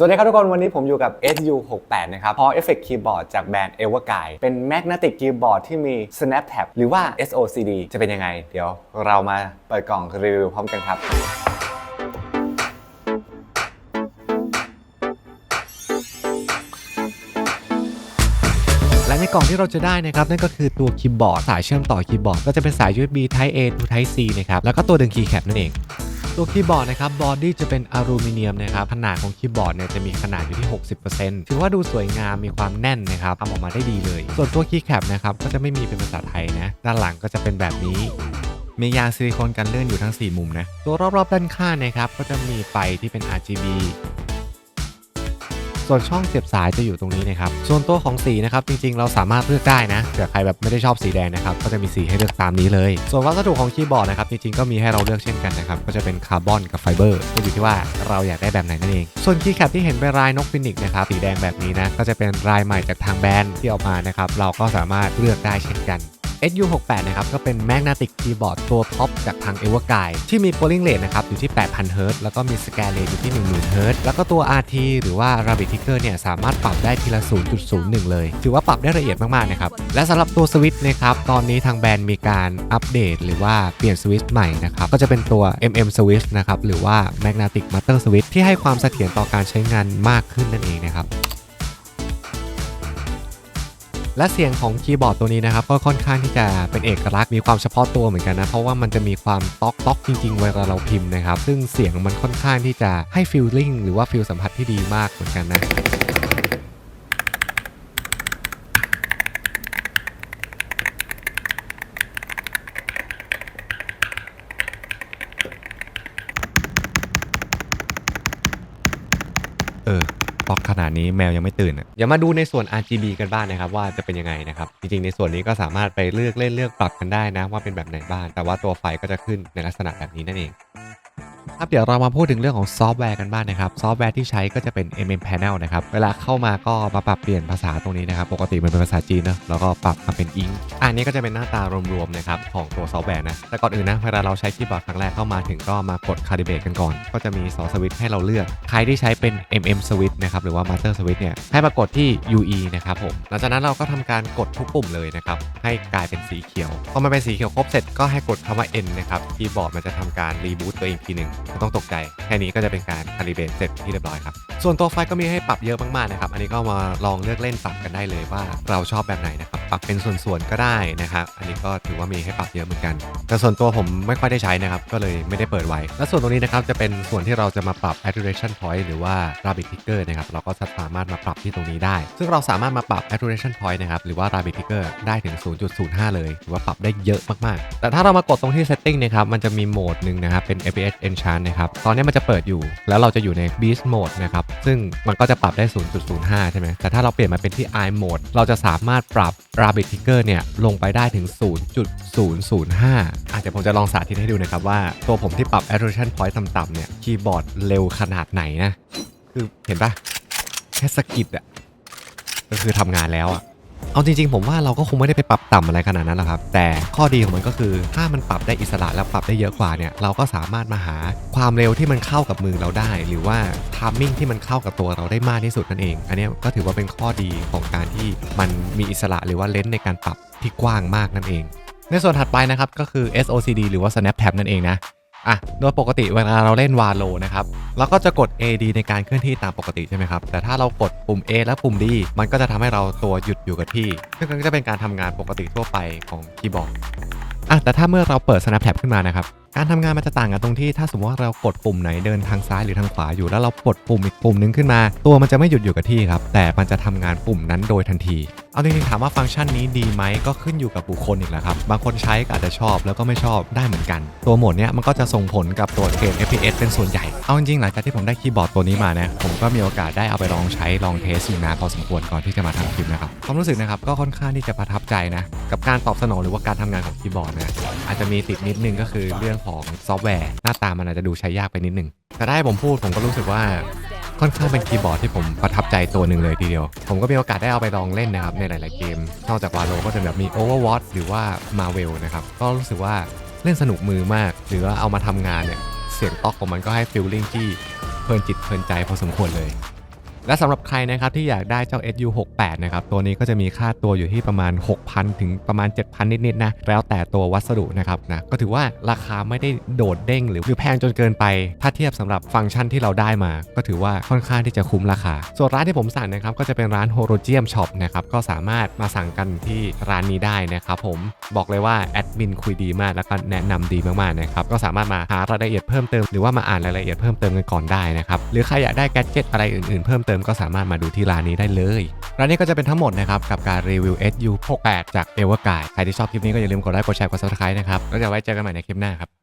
สวัสดีครับทุกคน วันนี้ผมอยู่กับ SU68 นะครับ Hall Effect Keyboard จากแบรนด์ Everguide เป็น Magnetic Keyboard ที่มี Snap Tab หรือว่า SOCD จะเป็นยังไง เดี๋ยวเรามาเปิดกล่องรีวิวพร้อมกันครับและในกล่องที่เราจะได้นะครับนั่นก็คือตัวคีย์บอร์ดสายเชื่อมต่อคีย์บอร์ดก็จะเป็นสาย USB Type A to Type C นะครับแล้วก็ตัวดึงคีย์แคปนั่นเอง ตัวคีย์บอร์ดนะครับบอดี้จะเป็นอลูมิเนียมนะครับขนาดของคีย์บอร์ดเนี่ยจะมีขนาดอยู่ที่ 60%ถือว่าดูสวยงามมีความแน่นนะครับทำออกมาได้ดีเลย ส่วนตัวคีย์แคปนะครับก็จะไม่มีเป็นภาษาไทยนะด้านหลังก็จะเป็นแบบนี้มียางซิลิโคนกันเลื่อนอยู่ทั้ง 4 มุมนะ ตัวรอบๆด้านข้างนะครับ ก็จะมีไฟที่เป็น RGB ส่วนช่องเสียบสายจะอยู่ตรงนี้นะครับ ส่วนตัวของสีนะครับจริงๆ เราสามารถเลือกได้นะเผื่อใครแบบไม่ได้ชอบสีแดงนะครับก็จะมีสีให้เลือกตามนี้เลย ส่วนวัสดุของคีย์บอร์ดนะครับจริงๆก็มีให้เราเลือกเช่นกันนะครับก็จะเป็นคาร์บอนกับไฟเบอร์ก็อยู่ที่ว่าเราอยากได้แบบไหนนั่นเอง ส่วนคีย์แคปที่เห็นเป็นลายนกฟินิกนะครับสีแดงแบบนี้นะก็จะเป็นลายใหม่จากทางแบรนด์ที่ออกมานะครับเราก็สามารถเลือกได้เช่นกัน SU68 นะครับก็เป็น Magnetic Keyboard ตัวท็อปจากทาง Everguide ที่มี polling rate นะครับอยู่ที่ 8,000 Hz แล้วก็มี scan rate อยู่ที่ 10,000 Hz แล้วก็ตัว RT หรือว่า Rabbit Ticker เนี่ยสามารถปรับได้ทีละ 0.01 เลย ถือว่าปรับได้ละเอียดมากๆนะครับและสำหรับตัวสวิตช์นะครับตอนนี้ทางแบรนด์มีการอัปเดต หรือว่าเปลี่ยนสวิตช์ใหม่นะครับก็จะเป็นตัว MM Switch นะครับหรือว่า Magnetic Master Switch ที่ให้ความเสถียรต่อการใช้งานมากขึ้นนั่นเองนะครับ และเสียงของคีย์บอร์ดตัวนี้นะครับก็ค่อนข้างที่จะเป็นเอกลักษณ์มีความเฉพาะตัวเหมือนกันนะเพราะว่ามันจะมีความต๊อกต๊อกจริงๆเวลาเราพิมพ์นะครับซึ่งเสียงมันค่อนข้างที่จะให้ฟีลลิ่งหรือว่าฟีลสัมผัสที่ดีมากเหมือนกันนะเออ ป๊อกขนาดนี้แมวยังไม่ตื่นอะอย่ามาดูในส่วน RGB กันบ้างนะครับว่าจะเป็นยังไงนะครับจริงๆในส่วนนี้ก็สามารถไปเลือกเล่นเลือกปรับกันได้นะว่าเป็นแบบไหนบ้างแต่ว่าตัวไฟก็จะขึ้นในลักษณะแบบนี้นั่นเอง ครับเดี๋ยวเรามาพูดถึงเรื่องของซอฟต์แวร์กันบ้างนะครับ ซอฟต์แวร์ที่ใช้ก็จะเป็น MM Panel นะครับ เวลาเข้ามาก็มาปรับเปลี่ยนภาษาตรงนี้นะครับ ปกติมันเป็นภาษาจีนเนอะแล้วก็ปรับมาเป็นอิงอันนี้ก็จะเป็นหน้าตารวมๆนะครับของตัวซอฟต์แวร์นะ แต่ก่อนอื่นนะ เวลาเราใช้คีย์บอร์ดครั้งแรกเข้ามาถึงก็มากดคาลิเบรตกันก่อน ก็จะมี2สวิตช์ให้เราเลือก ใครที่ใช้เป็น MM Switch นะครับ หรือว่า Master Switch เนี่ย ให้มากดที่ UE นะครับผม หลังจากนั้นเราก็ทำการกดทุกปุ่มเลยนะครับ ให้กลายเป็นสีเขียว พอมันเป็นสีเขียวครบเสร็จก็ให้กดคำว่า N นะครับ คีย์บอร์ดมันจะทำการรีบูตตัวเองทีหนึ่งไม่ต้องตกใจ แค่นี้ก็จะเป็นการคาลิเบรตเสร็จที่เรียบร้อยครับ ส่วนตัวไฟก็มีให้ปรับเยอะมากๆนะครับ อันนี้ก็มาลองเลือกเล่นปรับกันได้เลยว่าเราชอบแบบไหนนะครับ ปรับเป็นส่วนๆก็ได้นะครับ อันนี้ก็ถือว่ามีให้ปรับเยอะเหมือนกัน แต่ส่วนตัวผมไม่ค่อยได้ใช้นะครับ ก็เลยไม่ได้เปิดไว้ และส่วนตรงนี้นะครับจะเป็นส่วนที่เราจะมาปรับ Saturation Point หรือว่า Rabbit Ticker นะครับ เราก็สามารถมาปรับที่ตรงนี้ได้ ซึ่งเราสามารถมาปรับ Saturation Point นะครับ หรือว่า Rabbit Ticker ได้ถึง 0.05 เลย ถือว่าปรับได้เยอะมากๆ แต่ถ้าเรามากดตรงที่ Setting นะครับ มันจะมีโหมดหนึ่งนะครับ เป็น FPS Enchant นะครับตอนนี้มันจะเปิดอยู่ แล้วเราจะอยู่ใน Beast Mode นะครับซึ่งมันก็จะปรับได้ 0.05 ใช่ไหมแต่ถ้าเราเปลี่ยนมาเป็นที่ Eye Mode เราจะสามารถปรับ Rabbit Ticker เนี่ยลงไปได้ถึง 0.005 อาจจะผมจะลองสาธิตให้ดูนะครับว่าตัวผมที่ปรับ Saturation Point ต่ำๆเนี่ยคีย์บอร์ดเร็วขนาดไหนนะ คือเห็นปะแค่สกิดอะก็คือทำงานแล้วอะ เอาจริงๆ ผมว่าเราก็คงไม่ได้ไปปรับต่ำอะไรขนาดนั้นหรอกครับ แต่ข้อดีของมันก็คือ ถ้ามันปรับได้อิสระแล้วปรับได้เยอะกว่าเนี่ย เราก็สามารถมาหาความเร็วที่มันเข้ากับมือเราได้ หรือว่าทามมิ่งที่มันเข้ากับตัวเราได้มากที่สุดนั่นเอง อันนี้ก็ถือว่าเป็นข้อดีของการที่มันมีอิสระหรือว่าเลนส์ในการปรับที่กว้างมากนั่นเอง ในส่วนถัดไปนะครับก็คือ SOCD หรือว่า Snap Tab นั่นเองนะ อะโดยปกติเวลาเราเล่นวาโลนะครับเราก็จะกด AD ในการเคลื่อนที่ตามปกติใช่ไหมครับ แต่ถ้าเรากดปุ่ม A และปุ่ม D มันก็จะทำให้เราตัวหยุดอยู่กับที่ ซึ่งก็จะเป็นการทำงานปกติทั่วไปของคีย์บอร์ดอะแต่ถ้าเมื่อเราเปิด Snap Tab ขึ้นมานะครับการทำงานมันจะต่างกันตรงที่ถ้าสมมติว่าเรากดปุ่มไหนเดินทางซ้ายหรือทางขวาอยู่ แล้วเรากดปุ่มอีกปุ่มหนึงขึ้นมา ตัวมันจะไม่หยุดอยู่กับที่ครับแต่มันจะทำงานปุ่มนั้นโดยทันที เอาจริงๆถามว่าฟังก์ชันนี้ดีไหมก็ขึ้นอยู่กับบุคคลอีกแล้วครับ บางคนใช้ก็อาจจะชอบแล้วก็ไม่ชอบได้เหมือนกัน ตัวโหมดเนี้ยมันก็จะส่งผลกับตัวเกรด FPS เป็นส่วนใหญ่ เอาจริงๆหลังจากที่ผมได้คีย์บอร์ดตัวนี้มานะผมก็มีโอกาสได้เอาไปลองใช้ลองเทสอยู่นานพอสมควรก่อนที่จะมาทำคลิปนะครับความรู้สึกนะครับก็ค่อนข้างที่จะประทับใจนะกับการตอบสนองหรือว่าการทำงานของคีย์บอร์ดนะอาจจะมีติดนิดนึงก็คือเรื่องของซอฟต์แวร์ หน้าตามันอาจจะดูใช้ยากไปนิดนึงแต่ถ้าให้ผมพูดผมก็รู้สึกว่า ค่อนข้างเป็นคีย์บอร์ดที่ผมประทับใจตัวหนึ่งเลยทีเดียว ผมก็มีโอกาสได้เอาไปลองเล่นนะครับในหลาย ๆ เกม นอกจากวาโลก็จะแบบมี Overwatch หรือว่า Marvel นะครับ ก็รู้สึกว่าเล่นสนุกมือมาก หรือว่าเอามาทำงานเนี่ย เสียงต๊อกของมันก็ให้ฟิลลิ่งที่เพลินจิตเพลินใจพอสมควรเลย และสำหรับใครนะครับที่อยากได้เจ้า SU68 นะครับตัวนี้ก็จะมีค่าตัวอยู่ที่ประมาณ 6,000 ถึงประมาณ 7,000 นิดๆนะแล้วแต่ตัววัสดุนะครับนะก็ถือว่าราคาไม่ได้โดดเด้งหรือคือแพงจนเกินไป ถ้าเทียบสำหรับฟังก์ชันที่เราได้มา ก็ถือว่าค่อนข้างที่จะคุ้มราคา ส่วนร้านที่ผมสั่งนะครับก็จะเป็นร้าน h o r o g i u m Shop นะครับก็สามารถมาสั่งกันที่ร้านนี้ได้นะครับผมบอกเลยว่าแอดมินคุยดีมากแล้วก็แนะนำดีมากๆนะครับก็สามารถมาหารายละเอียดเพิ่มเติมหรือว่ามาอ่านรายละเอียดเพิ่มเติมกันก่อนได้นะครับหรือใครอยากได้แกดเจิตอะไรอื่นๆเพิ่มเติมก็สามารถมาดูที่ร้านนี้ได้เลยร้านนี้ก็จะเป็นทั้งหมดนะครับกับการรีวิว SU68 จาก e v e r g u i d e ใครที่ชอบคลิปนี้ก็อย่าลืมกดไลค์กดแชร์กด subscribe นะครับแล้วเดี๋ยวไว้เจอกันใหม่ในคลิปหน้าครับ